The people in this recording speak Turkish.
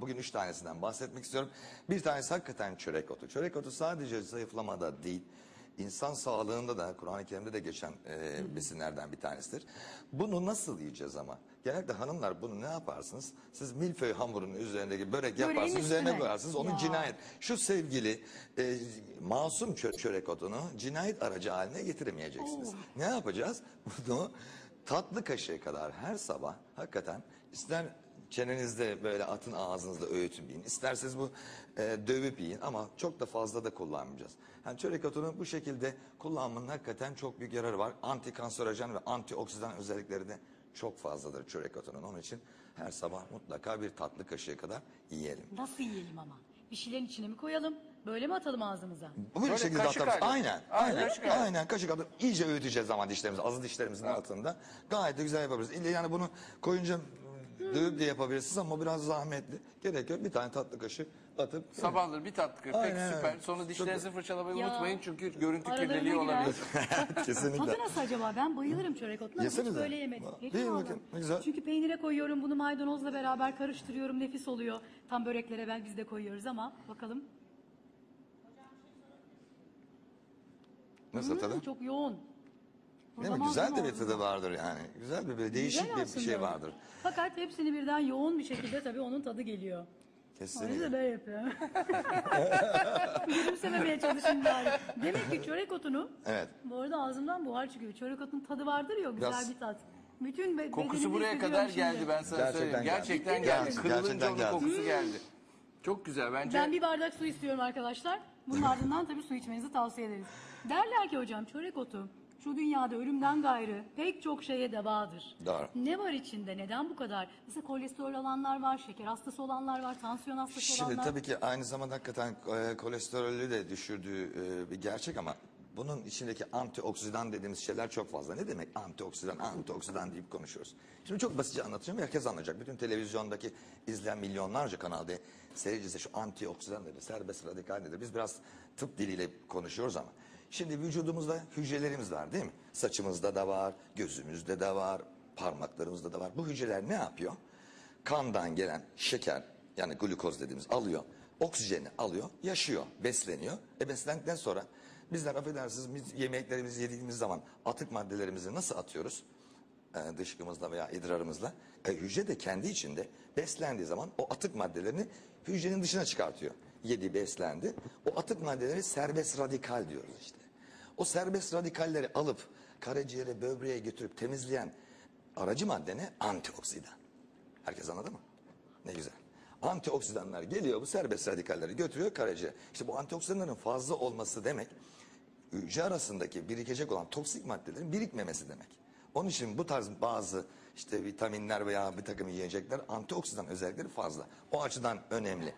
Bugün üç tanesinden bahsetmek istiyorum. Bir tanesi hakikaten çörek otu. Çörek otu sadece zayıflamada değil, insan sağlığında da Kur'an-ı Kerim'de de geçen e, besinlerden bir tanesidir. Bunu nasıl yiyeceğiz ama? Genellikle hanımlar bunu ne yaparsınız? Siz milföy hamurunun üzerindeki börek Böreğin yaparsınız, üzerine üstüne. koyarsınız. Onun Ya. cinayet. Şu sevgili e, masum çö- çörek otunu cinayet aracı haline getiremeyeceksiniz. Ne yapacağız? Bunu tatlı kaşığı kadar her sabah hakikaten ister çenenizde böyle atın ağzınızda öğütün yiyin. İsterseniz bu e, dövüp yiyin ama çok da fazla da kullanmayacağız. Yani çörek otunu bu şekilde kullanmanın hakikaten çok büyük yararı var. Antikanserojen ve antioksidan özellikleri de çok fazladır çörek otunun. Onun için her sabah mutlaka bir tatlı kaşığı kadar yiyelim. Nasıl yiyelim ama? Bir şeylerin içine mi koyalım? Böyle mi atalım ağzımıza? Bu bir Böyle şekilde kaşık atarız. halde. Aynen. Aynen, Aynen. kaşık. Aynen. Kaşık atıp iyice öğüteceğiz ama dişlerimizi. Azı dişlerimizin altında. Gayet de güzel yapabiliriz. İlle yani bunu koyunca dövüp de yapabilirsiniz ama biraz zahmetli. Gerek yok. Bir tane tatlı kaşık atıp Sabahları bir tatlı. Aynen Peki süper. öyle. Sonra dişlerinizi fırçalamayı Ya. unutmayın çünkü görüntü Aralarına kirliliği girer. olabilir. kesinlikle. Tadı nasıl acaba? Ben bayılırım çörek otuna ama hiç böyle yemedim. Değil Yedim mi? Ne güzel. Çünkü peynire koyuyorum bunu maydanozla beraber karıştırıyorum. Nefis oluyor. Tam böreklere ben biz de koyuyoruz ama bakalım. Nasıl tadı? Hmm, çok yoğun. Değil Burada mi? Güzel de bir tadı vardır yani. Güzel bir, bir değişik Güzel bir aslında. şey vardır. Fakat hepsini birden yoğun bir şekilde tabii onun tadı geliyor. O yüzden Kesinlikle. ben yapıyorum. Gülümsememeye çalışın bari. Demek ki çörek otunu, Evet. bu arada ağzımdan buhar çıkıyor. Çörek otunun tadı vardır ya o güzel Biraz- bir tat. Bütün be- Kokusu bedenimi buraya hissediyorum kadar şimdi. geldi ben sana Gerçekten söyleyeyim. geldi. Gerçekten Ciddi geldi. Kırılınca Gerçekten onun geldi. kokusu geldi. Çok güzel bence. Ben bir bardak su istiyorum arkadaşlar. Bunun ardından tabii su içmenizi tavsiye ederiz. Derler ki hocam çörek otu şu dünyada ölümden gayrı pek çok şeye devadır. Doğru. Ne var içinde? Neden bu kadar? Mesela kolesterol olanlar var, şeker hastası olanlar var, tansiyon hastası Şimdi olanlar. tabii ki aynı zamanda hakikaten e, kolesterolü de düşürdüğü e, bir gerçek ama bunun içindeki antioksidan dediğimiz şeyler çok fazla. Ne demek antioksidan, antioksidan deyip konuşuyoruz. Şimdi çok basitçe anlatacağım herkes anlayacak. Bütün televizyondaki izleyen milyonlarca kanalda seyircisi şu antioksidan nedir, serbest radikal nedir? Biz biraz tıp diliyle konuşuyoruz ama. Şimdi vücudumuzda hücrelerimiz var değil mi? Saçımızda da var, gözümüzde de var, parmaklarımızda da var. Bu hücreler ne yapıyor? kandan gelen şeker yani glukoz dediğimiz alıyor. Oksijeni alıyor, yaşıyor, besleniyor. E beslendikten sonra bizler affedersiniz biz yemeklerimizi yediğimiz zaman atık maddelerimizi nasıl atıyoruz? E, dışkımızla veya idrarımızla. E, hücre de kendi içinde beslendiği zaman o atık maddelerini hücrenin dışına çıkartıyor. Yedi beslendi. O atık maddeleri serbest radikal diyoruz işte. O serbest radikalleri alıp karaciğere, böbreğe götürüp temizleyen aracı madde ne? Antioksidan. Herkes anladı mı? Ne güzel. Antioksidanlar geliyor bu serbest radikalleri götürüyor karaciğere. İşte bu antioksidanların fazla olması demek hücre arasındaki birikecek olan toksik maddelerin birikmemesi demek. Onun için bu tarz bazı işte vitaminler veya bir takım yiyecekler antioksidan özellikleri fazla. O açıdan önemli.